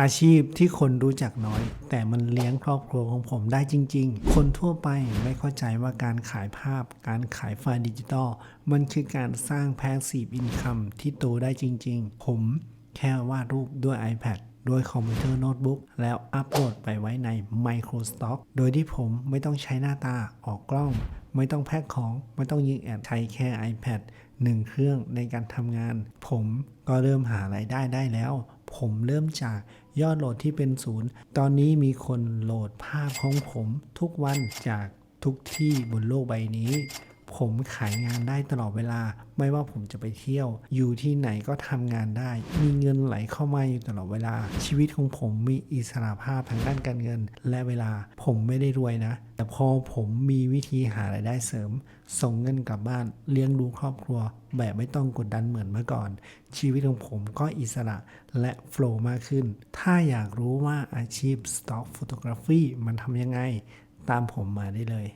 อาชีพที่คนรู้จักน้อย แต่มันเลี้ยงครอบครัวของผมได้จริง ๆ คนทั่วไปไม่เข้าใจว่าการขายภาพ การขายไฟล์ดิจิตอลมันคือการสร้างแพสซีฟอินคัมที่โตได้จริง ๆ ผมแค่วาดรูปด้วย iPad ด้วยคอมพิวเตอร์โน้ตบุ๊กแล้วอัปโหลดไปไว้ใน Microstock โดยที่ผมไม่ต้องใช้หน้าตาออกกล้อง ไม่ต้องแพ็คของ ไม่ต้องยิงแอดใช้แค่ iPad หนึ่งเครื่องในการทำงาน ผมก็เริ่มหารายได้ได้แล้ว ผมเริ่มจากยอดโหลดที่เป็นศูนย์ ตอนนี้มีคนโหลดภาพของผมทุกวันจากทุกที่บนโลกใบนี้ ผมขายงานได้ตลอดเวลา ไม่ว่าผมจะไปเที่ยว อยู่ที่ไหนก็ทำงานได้ มีเงินไหลเข้ามาอยู่ตลอดเวลา ชีวิตของผมมีอิสระภาพทางด้านการเงิน และเวลาผมไม่ได้รวยนะ แต่พอผมมีวิธีหารายได้เสริม ส่งเงินกลับบ้านเลี้ยงดูครอบครัว แบบไม่ต้องกดดันเหมือนเมื่อก่อน ชีวิตของผมก็อิสระและโฟล์มากขึ้น ถ้าอยากรู้ว่าอาชีพ Stock Photography มันทำยังไง ตามผมมาได้เลย